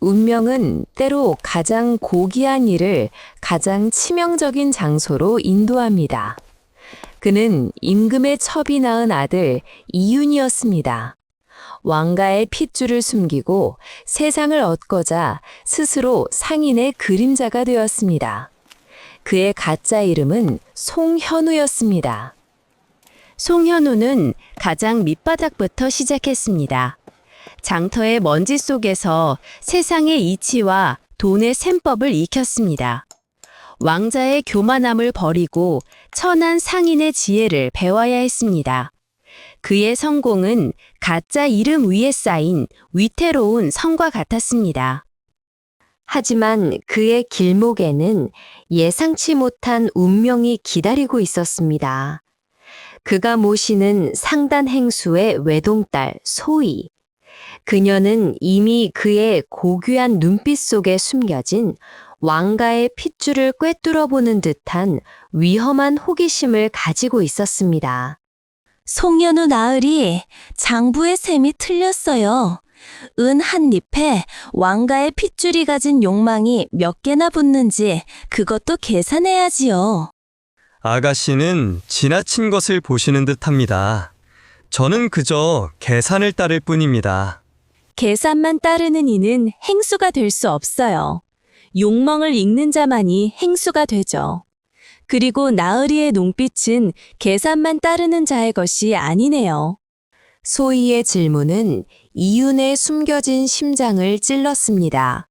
운명은 때로 가장 고귀한 일을 가장 치명적인 장소로 인도합니다. 그는 임금의 첩이 낳은 아들 이윤이었습니다. 왕가의 핏줄을 숨기고 세상을 얻고자 스스로 상인의 그림자가 되었습니다. 그의 가짜 이름은 송현우였습니다. 송현우는 가장 밑바닥부터 시작했습니다. 장터의 먼지 속에서 세상의 이치와 돈의 셈법을 익혔습니다. 왕자의 교만함을 버리고 천한 상인의 지혜를 배워야 했습니다. 그의 성공은 가짜 이름 위에 쌓인 위태로운 성과 같았습니다. 하지만 그의 길목에는 예상치 못한 운명이 기다리고 있었습니다. 그가 모시는 상단 행수의 외동딸 소희. 그녀는 이미 그의 고귀한 눈빛 속에 숨겨진 왕가의 핏줄을 꿰뚫어 보는 듯한 위험한 호기심을 가지고 있었습니다. 송현우 나으리 장부의 셈이 틀렸어요. 은 한 잎에 왕가의 핏줄이 가진 욕망이 몇 개나 붙는지 그것도 계산해야지요. 아가씨는 지나친 것을 보시는 듯합니다. 저는 그저 계산을 따를 뿐입니다. 계산만 따르는 이는 행수가 될 수 없어요. 욕망을 읽는 자만이 행수가 되죠. 그리고 나으리의 눈빛은 계산만 따르는 자의 것이 아니네요. 소희의 질문은 이윤의 숨겨진 심장을 찔렀습니다.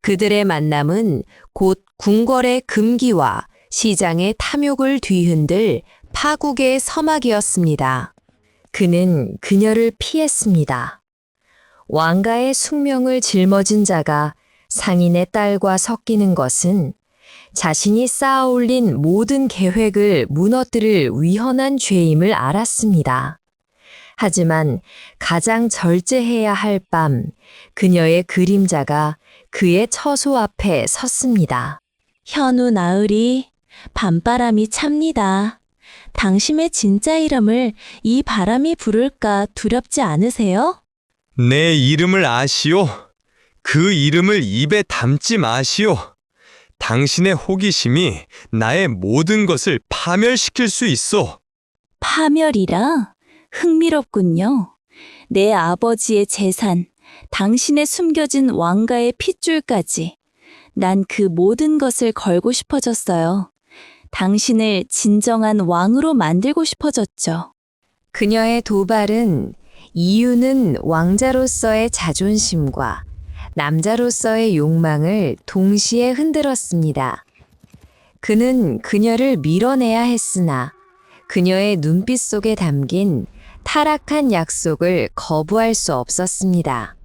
그들의 만남은 곧 궁궐의 금기와 시장의 탐욕을 뒤흔들 파국의 서막이었습니다. 그는 그녀를 피했습니다. 왕가의 숙명을 짊어진 자가 상인의 딸과 섞이는 것은 자신이 쌓아올린 모든 계획을 무너뜨릴 위헌한 죄임을 알았습니다. 하지만 가장 절제해야 할 밤, 그녀의 그림자가 그의 처소 앞에 섰습니다. 현우 나으리, 밤바람이 찹니다. 당신의 진짜 이름을 이 바람이 부를까 두렵지 않으세요? 내 이름을 아시오. 그 이름을 입에 담지 마시오. 당신의 호기심이 나의 모든 것을 파멸시킬 수 있어. 파멸이라? 흥미롭군요. 내 아버지의 재산, 당신의 숨겨진 왕가의 핏줄까지. 난 그 모든 것을 걸고 싶어졌어요. 당신을 진정한 왕으로 만들고 싶어졌죠. 그녀의 도발은 이유는 왕자로서의 자존심과 남자로서의 욕망을 동시에 흔들었습니다. 그는 그녀를 밀어내야 했으나 그녀의 눈빛 속에 담긴 타락한 약속을 거부할 수 없었습니다.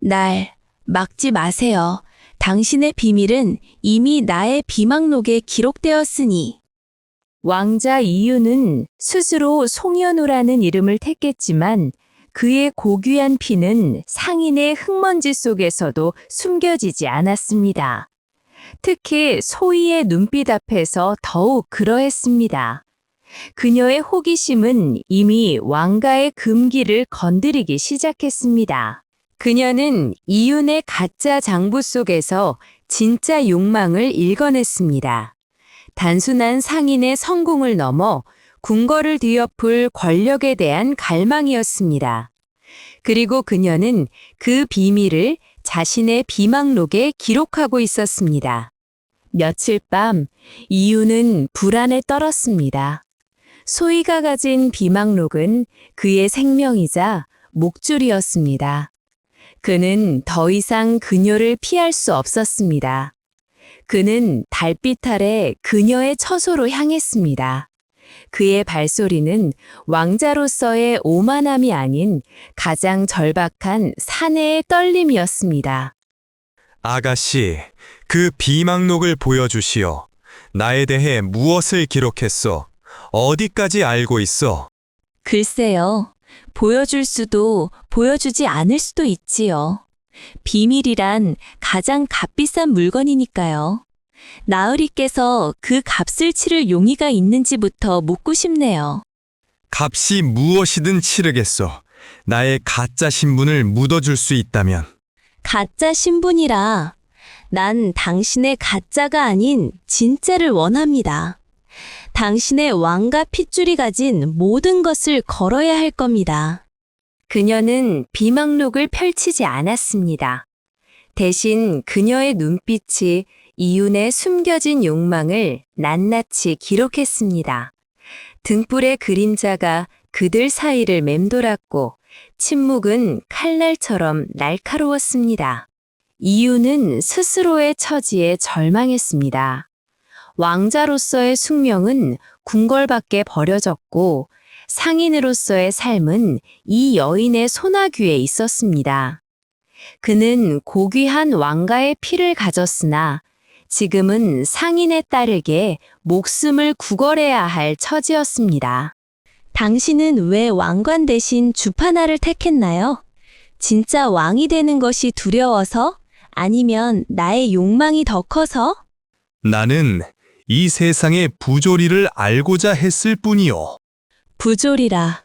날 막지 마세요. 당신의 비밀은 이미 나의 비망록에 기록되었으니. 왕자 이유는 스스로 송현우라는 이름을 택했지만 그의 고귀한 피는 상인의 흙먼지 속에서도 숨겨지지 않았습니다. 특히 소희의 눈빛 앞에서 더욱 그러했습니다. 그녀의 호기심은 이미 왕가의 금기를 건드리기 시작했습니다. 그녀는 이윤의 가짜 장부 속에서 진짜 욕망을 읽어냈습니다. 단순한 상인의 성공을 넘어 궁궐을 뒤엎을 권력에 대한 갈망이었습니다. 그리고 그녀는 그 비밀을 자신의 비망록에 기록하고 있었습니다. 며칠 밤 이유는 불안에 떨었습니다. 소희가 가진 비망록은 그의 생명이자 목줄이었습니다. 그는 더 이상 그녀를 피할 수 없었습니다. 그는 달빛 아래 그녀의 처소로 향했습니다. 그의 발소리는 왕자로서의 오만함이 아닌 가장 절박한 사내의 떨림이었습니다. 아가씨, 그 비망록을 보여주시오. 나에 대해 무엇을 기록했소? 어디까지 알고 있어? 글쎄요. 보여줄 수도 보여주지 않을 수도 있지요. 비밀이란 가장 값비싼 물건이니까요. 나으리께서 그 값을 치를 용의가 있는지부터 묻고 싶네요. 값이 무엇이든 치르겠소. 나의 가짜 신분을 묻어줄 수 있다면. 가짜 신분이라 난 당신의 가짜가 아닌 진짜를 원합니다. 당신의 왕과 핏줄이 가진 모든 것을 걸어야 할 겁니다. 그녀는 비망록을 펼치지 않았습니다. 대신 그녀의 눈빛이 이윤의 숨겨진 욕망을 낱낱이 기록했습니다. 등불의 그림자가 그들 사이를 맴돌았고 침묵은 칼날처럼 날카로웠습니다. 이유는 스스로의 처지에 절망했습니다. 왕자로서의 숙명은 궁궐밖에 버려졌고 상인으로서의 삶은 이 여인의 소나귀에 있었습니다. 그는 고귀한 왕가의 피를 가졌으나 지금은 상인에 따르게 목숨을 구걸해야 할 처지였습니다. 당신은 왜 왕관 대신 주파나를 택했나요? 진짜 왕이 되는 것이 두려워서? 아니면 나의 욕망이 더 커서? 나는 이 세상의 부조리를 알고자 했을 뿐이요. 부조리라.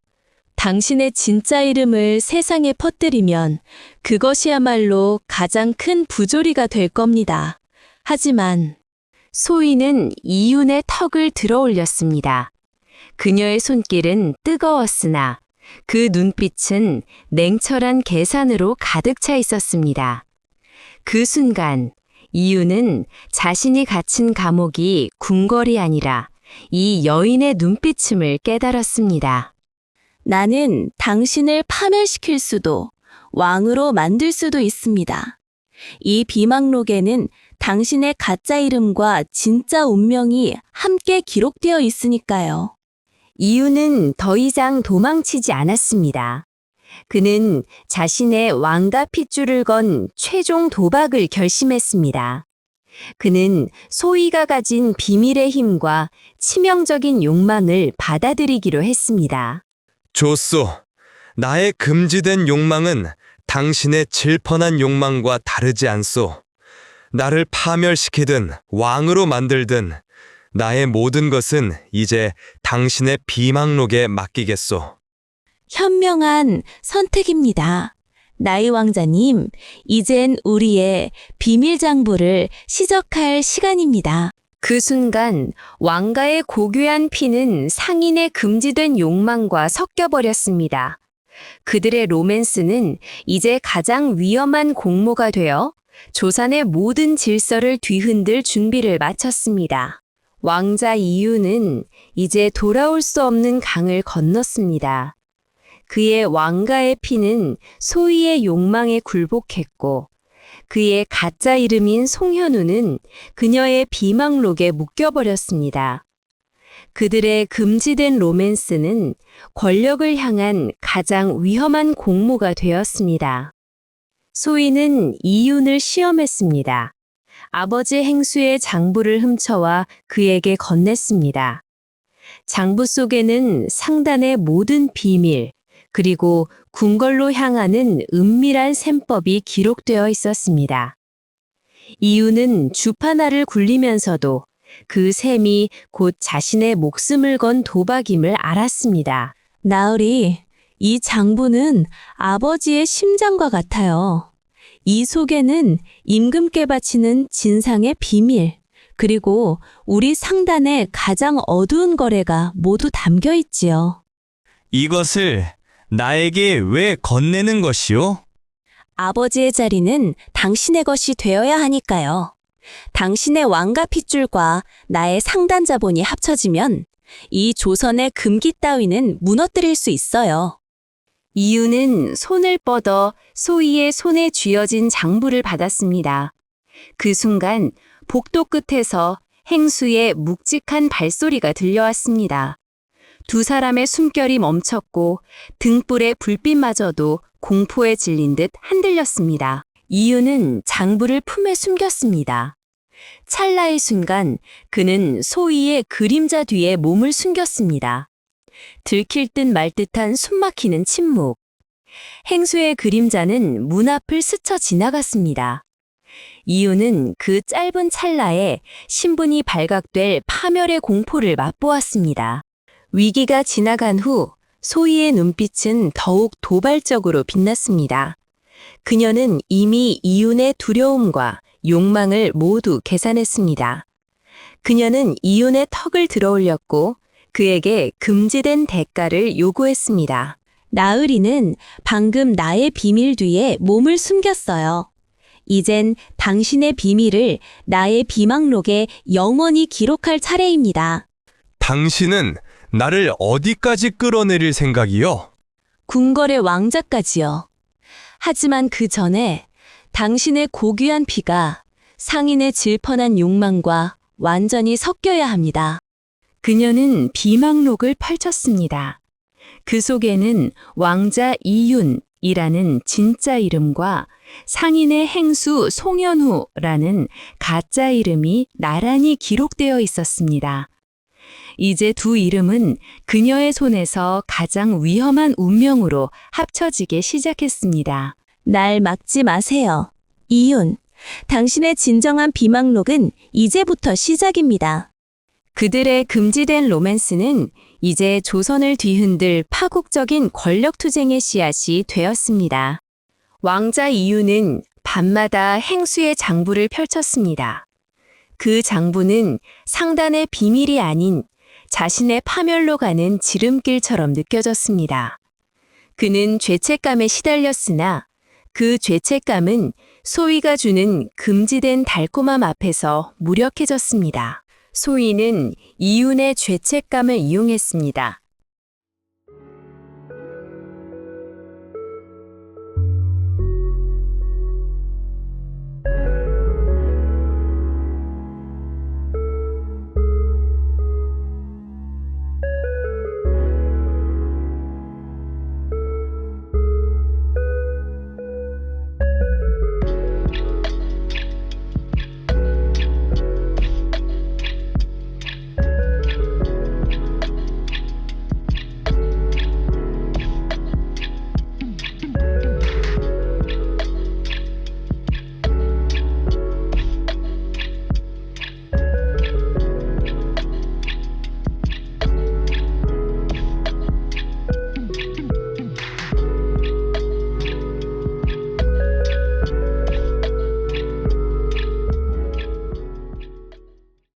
당신의 진짜 이름을 세상에 퍼뜨리면 그것이야말로 가장 큰 부조리가 될 겁니다. 하지만 소희는 이윤의 턱을 들어 올렸습니다. 그녀의 손길은 뜨거웠으나 그 눈빛은 냉철한 계산으로 가득 차 있었습니다. 그 순간 이윤은 자신이 갇힌 감옥이 궁궐이 아니라 이 여인의 눈빛임을 깨달았습니다. 나는 당신을 파멸시킬 수도 왕으로 만들 수도 있습니다. 이 비망록에는 당신의 가짜 이름과 진짜 운명이 함께 기록되어 있으니까요. 이유는 더 이상 도망치지 않았습니다. 그는 자신의 왕가 핏줄을 건 최종 도박을 결심했습니다. 그는 소희가 가진 비밀의 힘과 치명적인 욕망을 받아들이기로 했습니다. 좋소. 나의 금지된 욕망은 당신의 질펀한 욕망과 다르지 않소. 나를 파멸시키든 왕으로 만들든 나의 모든 것은 이제 당신의 비망록에 맡기겠소. 현명한 선택입니다. 나이 왕자님, 이젠 우리의 비밀 장부를 시작할 시간입니다. 그 순간 왕가의 고귀한 피는 상인의 금지된 욕망과 섞여버렸습니다. 그들의 로맨스는 이제 가장 위험한 공모가 되어 조산의 모든 질서를 뒤흔들 준비를 마쳤습니다. 왕자 이유는 이제 돌아올 수 없는 강을 건넜습니다. 그의 왕가의 피는 소희의 욕망에 굴복했고 그의 가짜 이름인 송현우는 그녀의 비망록에 묶여버렸습니다. 그들의 금지된 로맨스는 권력을 향한 가장 위험한 공모가 되었습니다. 소희는 이윤을 시험했습니다. 아버지 행수의 장부를 훔쳐와 그에게 건넸습니다. 장부 속에는 상단의 모든 비밀, 그리고 궁궐로 향하는 은밀한 셈법이 기록되어 있었습니다. 이유는 주파나를 굴리면서도 그 셈이 곧 자신의 목숨을 건 도박임을 알았습니다. 나으리, 이 장부는 아버지의 심장과 같아요. 이 속에는 임금께 바치는 진상의 비밀, 그리고 우리 상단의 가장 어두운 거래가 모두 담겨 있지요. 이것을 나에게 왜 건네는 것이오? 아버지의 자리는 당신의 것이 되어야 하니까요. 당신의 왕가 핏줄과 나의 상단 자본이 합쳐지면 이 조선의 금기 따위는 무너뜨릴 수 있어요. 이유는 손을 뻗어 소희의 손에 쥐어진 장부를 받았습니다. 그 순간 복도 끝에서 행수의 묵직한 발소리가 들려왔습니다. 두 사람의 숨결이 멈췄고 등불의 불빛마저도 공포에 질린 듯 흔들렸습니다. 이유는 장부를 품에 숨겼습니다. 찰나의 순간 그는 소희의 그림자 뒤에 몸을 숨겼습니다. 들킬 듯 말 듯한 숨막히는 침묵. 행수의 그림자는 문 앞을 스쳐 지나갔습니다. 이유는 그 짧은 찰나에 신분이 발각될 파멸의 공포를 맛보았습니다. 위기가 지나간 후 소희의 눈빛은 더욱 도발적으로 빛났습니다. 그녀는 이미 이윤의 두려움과 욕망을 모두 계산했습니다. 그녀는 이윤의 턱을 들어 올렸고 그에게 금지된 대가를 요구했습니다. 나으리는 방금 나의 비밀 뒤에 몸을 숨겼어요. 이젠 당신의 비밀을 나의 비망록에 영원히 기록할 차례입니다. 당신은 나를 어디까지 끌어내릴 생각이요? 궁궐의 왕자까지요. 하지만 그 전에 당신의 고귀한 피가 상인의 질펀한 욕망과 완전히 섞여야 합니다. 그녀는 비망록을 펼쳤습니다. 그 속에는 왕자 이윤이라는 진짜 이름과 상인의 행수 송현우라는 가짜 이름이 나란히 기록되어 있었습니다. 이제 두 이름은 그녀의 손에서 가장 위험한 운명으로 합쳐지기 시작했습니다. 날 막지 마세요. 이윤, 당신의 진정한 비망록은 이제부터 시작입니다. 그들의 금지된 로맨스는 이제 조선을 뒤흔들 파국적인 권력투쟁의 씨앗이 되었습니다. 왕자 이유는 밤마다 행수의 장부를 펼쳤습니다. 그 장부는 상단의 비밀이 아닌 자신의 파멸로 가는 지름길처럼 느껴졌습니다. 그는 죄책감에 시달렸으나 그 죄책감은 소위가 주는 금지된 달콤함 앞에서 무력해졌습니다. 소위는 이윤의 죄책감을 이용했습니다.